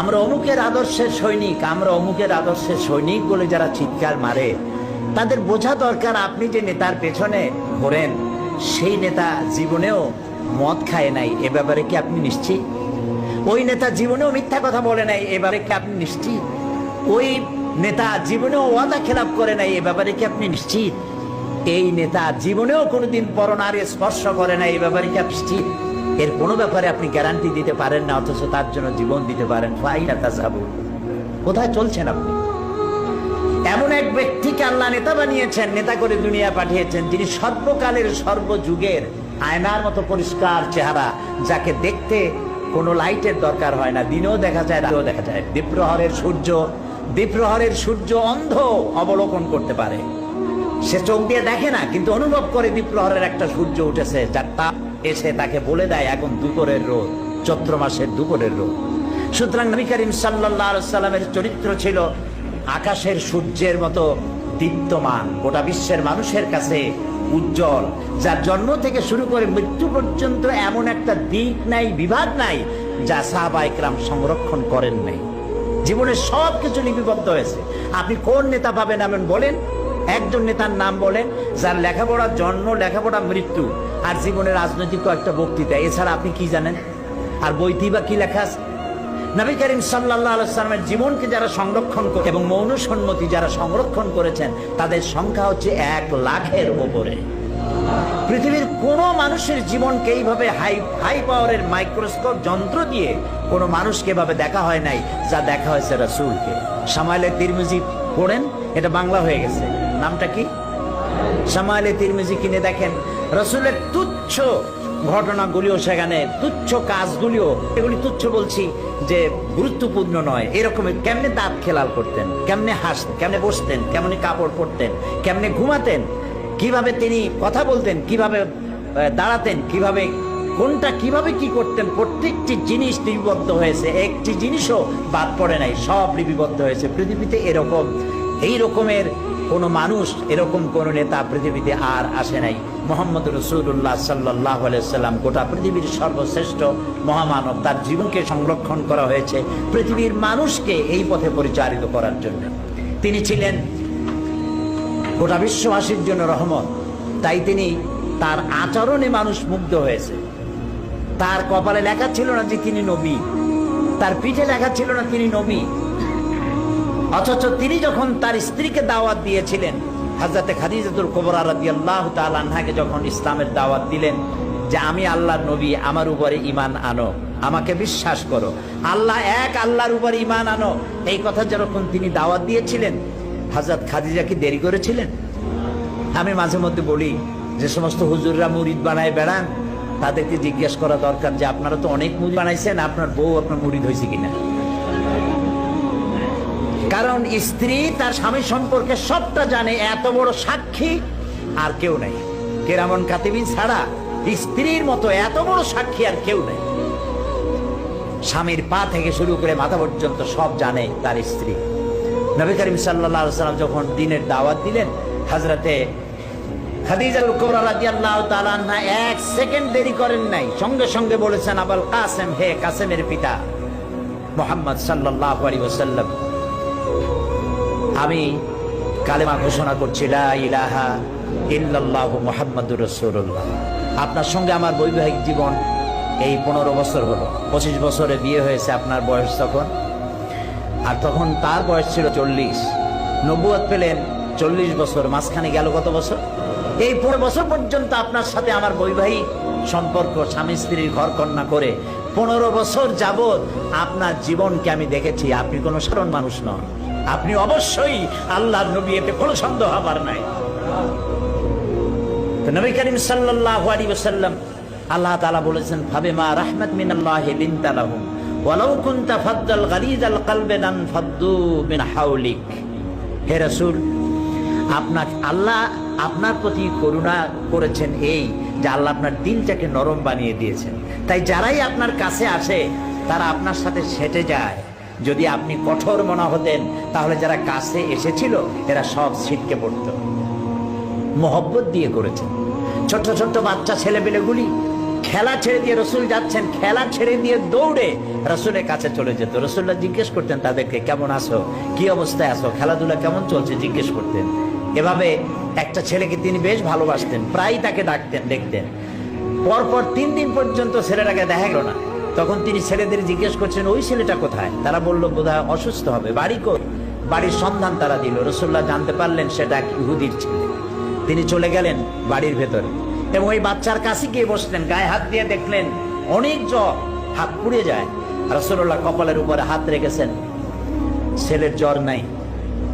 আমরা অমুকের আদর্শের সৈনিক, আমরা অমুকের আদর্শের সৈনিক বলে যারা চিৎকার মারে, তাদের বোঝা দরকার আপনি যে নেতার পেছনে ঘোরেন, সেই নেতা জীবনেও মদ খায় নাই, এ ব্যাপারে কি আপনি নিশ্চিত? ওই নেতা জীবনেও মিথ্যা কথা বলে নাই, এ ব্যাপারে কি আপনি নিশ্চিত? ওই নেতা জীবনেও ওয়াদা খেলাপ করে নাই, এ ব্যাপারে কি আপনি নিশ্চিত? এই নেতা জীবনেও কোনোদিন পরনারে স্পর্শ করে নাই এই ব্যাপারে কি আপনি নিশ্চিত? এর কোনো ব্যাপারে আপনি গ্যারান্টি দিতে পারেন না, অথচ তার জন্য জীবন দিতে পারেন। ফাইনা তাজাবু কোথায় চলছেন আপনি? এমন এক ব্যক্তিকে আল্লাহ নেতা বানিয়েছেন, নেতা করে দুনিয়া পাঠিয়েছেন, যিনি সর্বকালের সর্বযুগের আয়নার মতো পরিষ্কার চেহারা, যাকে দেখতে কোনো লাইটের দরকার হয় না। দিনেও দেখা যায়, রাতেও দেখা যায়। দ্বীপ্রহরের সূর্য দ্বীপ্রহরের সূর্য অন্ধ অবলোকন করতে পারে। সে চোখ দিয়ে দেখে না, কিন্তু অনুভব করে দ্বীপ্রহরের একটা সূর্য উঠেছে, যার তাপ এসে তাকে বলে দেয়, এখন দুপুরের রোদ, চৈত্র মাসের দুপুরের রোদ। সুতরাং নবী করিম সাল্লামের চরিত্র ছিল আকাশের সূর্যের মতো দীপ্তমান, গোটা বিশ্বের মানুষের কাছে উজ্জ্বল, যার জন্ম থেকে শুরু করে মৃত্যু পর্যন্ত এমন একটা দিক নাই, বিভাগ নাই, যা সাহাবা ইকরাম সংরক্ষণ করেন নাই। জীবনের সব কিছু লিপিবদ্ধ হয়েছে। আপনি কোন নেতা পাবেন এমন বলেন একজন নেতার নাম বলেন, যার লেখাপড়ার জন্ম, লেখাপড়া মৃত্যু আর জীবনে রাজনৈতিক একটা বক্তৃতা। এছাড়া আপনি কি জানেন? আর বইটি বা কি লেখা আছে? নবী করিম সাল্লাহ আলাইসলামের জীবনকে যারা সংরক্ষণ করে এবং মৌন সম্মতি যারা সংরক্ষণ করেছেন, তাদের সংখ্যা হচ্ছে এক লাখের ওপরে। পৃথিবীর কোনো মানুষের জীবনকে এইভাবে হাই হাই পাওয়ারের মাইক্রোস্কোপ যন্ত্র দিয়ে কোনো মানুষকে এভাবে দেখা হয় নাই, যা দেখা হয়েছে রসুলকে। সামাইলে তিরমিজি পড়েন, এটা বাংলা হয়ে গেছে। নামটা কি? সামাইলে তিরমিজি কিনে দেখেন। রসুলের তুচ্ছ ঘটনাগুলিও সেখানে, তুচ্ছ কাজগুলিও। এগুলি তুচ্ছ বলছি যে গুরুত্বপূর্ণ নয়। এরকম কেমনে দাঁত খেলাল করতেন, কেমনে হাসতেন, কেমনে বসতেন, কেমনে কাপড় পরতেন, কেমনে ঘুমাতেন, কীভাবে তিনি কথা বলতেন, কীভাবে দাঁড়াতেন, কীভাবে, কোনটা কীভাবে কি করতেন, প্রত্যেকটি জিনিস লিপিবদ্ধ হয়েছে। একটি জিনিসও বাদ পড়ে নাই, সব লিপিবদ্ধ হয়েছে। পৃথিবীতে এরকম, এই রকমের কোনো মানুষ এরকম কোন নেতা পৃথিবীতে আর আসে নাই। মোহাম্মদ রসুল্লাহ সাল্লাহ সাল্লাম গোটা পৃথিবীর সর্বশ্রেষ্ঠ মহামানব, তার জীবনকে সংরক্ষণ করা হয়েছে পৃথিবীর মানুষকে এই পথে পরিচালিত করার জন্য। তিনি ছিলেন গোটা বিশ্ববাসীর জন্য রহমত। তাই তিনি তার আচরণে মানুষ মুগ্ধ হয়েছে। তার কপালে লেখা ছিল না যে তিনি নবী। তার পিঠে লেখা ছিল না তিনি নবী। অথচ তিনি যখন তার স্ত্রীকে দাওয়াত দিয়েছিলেন হাজরাতে খাদিজাতুল কোবরা রাদিয়াল্লাহু তাআলা আনহাকে যখন ইসলামের দাওয়াত দিলেন যে, আমি আল্লাহর নবী, আমার উপরে ঈমান আনো, আমাকে বিশ্বাস করো। আল্লাহ এক, আল্লাহর উপরে ঈমান আনো। এই কথা যখন তিনি দাওয়াত দিয়েছিলেন হাজরত খাদিজা কি দেরি করেছিলেন? আমি মাঝে মধ্যে বলি যে, সমস্ত হুজুররা মুরিদ বানায় বেড়ান। তাদেরকে জিজ্ঞেস করা দরকার যে, আপনারা তো অনেক মুড়ি বানাইছেন, আপনার বউ আপনার মুরিদ হয়েছে কিনা? কারণ স্ত্রী তার স্বামী সম্পর্কে সবটা জানে, এত বড় সাক্ষী আর কেউ নাই। কেরামন কাতিবিন ছাড়া স্ত্রীর মতো এত বড় সাক্ষী আর কেউ নেই। স্বামীর পা থেকে শুরু করে মাথা পর্যন্ত সব জানে তার স্ত্রী। নবী করিম সাল্লাহ সাল্লাম যখন দিনের দাওয়াত দিলেন হাজরাতে এক সেকেন্ড দেরি করেন নাই। সঙ্গে সঙ্গে বলেছেন, আবুল কাসেম, হে কাসেমের পিতা মোহাম্মদ সাল্লাল্লাহু আলাইহি ওয়াসাল্লাম আমি কালেমা ঘোষণা করছি আপনার সঙ্গে আমার বৈবাহিক জীবন এই পনেরো বছর হলো। পঁচিশ বছরে বিয়ে হয়েছে আপনার বয়স তখন। আর তখন তার বয়স ছিল চল্লিশ। নব্বুয়াত পেলেন চল্লিশ বছর। মাঝখানে গেল কত বছর? এই পনেরো বছর পর্যন্ত আপনার সাথে আমার বৈবাহিক সম্পর্ক, স্বামী, স্ত্রীর ঘর কন্যা করে পনেরো বছর যাবৎ আপনার জীবনকে আমি দেখেছি। আপনি কোনো সাধারণ মানুষ নন। আপনি অবশ্যই আল্লাহর নবী, এতে কোনো সন্দেহ হবার নাই। নবী করিম আলাইহি ওয়াসাল্লাম আল্লাহ তাআলা বলেছেন ফাবে মা রাহমাত মিনাল্লাহি মিন হাওলিক। হে আপনার, আল্লাহ আপনার প্রতি করুণা করেছেন এই যে আল্লাহ আপনার দিলটাকে নরম বানিয়ে দিয়েছেন। তাই যারাই আপনার কাছে আসে, তারা আপনার সাথে সেটে যায়। যদি আপনি কঠোর মনা হতেন তাহলে যারা কাছে এসেছিল, এরা সব ছিটকে পড়তো। মহব্বত দিয়ে করেছেন। ছোট্ট ছোট্ট বাচ্চা ছেলেপেলেগুলি খেলা ছেড়ে দিয়ে রসুল যাচ্ছেন, খেলা ছেড়ে দিয়ে দৌড়ে রসুলের কাছে চলে যেত। রসুল্লাহ জিজ্ঞেস করতেন, তাদেরকে কেমন আছো? কি অবস্থায় আছো? খেলাধুলা কেমন চলছে? জিজ্ঞেস করতেন। এভাবে একটা ছেলেকে তিনি বেশ ভালোবাসতেন প্রায় তাকে ডাকতেন, দেখতেন। পরপর তিন দিন পর্যন্ত ছেলেটাকে দেখা গেল না। তখন তিনি ছেলেদের জিজ্ঞেস করছেন, ওই ছেলেটা কোথায়? তারা বলল, বোধহয় অসুস্থ হবে। বাড়ি কর বাড়ির সন্ধান তারা দিল। রসুল্লাহ জানতে পারলেন সেটা এক ইহুদির ছেলে। তিনি চলে গেলেন বাড়ির ভেতরে এবং ওই বাচ্চার কাছে গিয়ে বসলেন, গায়ে হাত দিয়ে দেখলেন অনেক জ্বর, হাত পুড়ে যায়। রসুল্লাহ কপালের উপরে হাত রেখেছেন। ছেলের জ্বর নাই।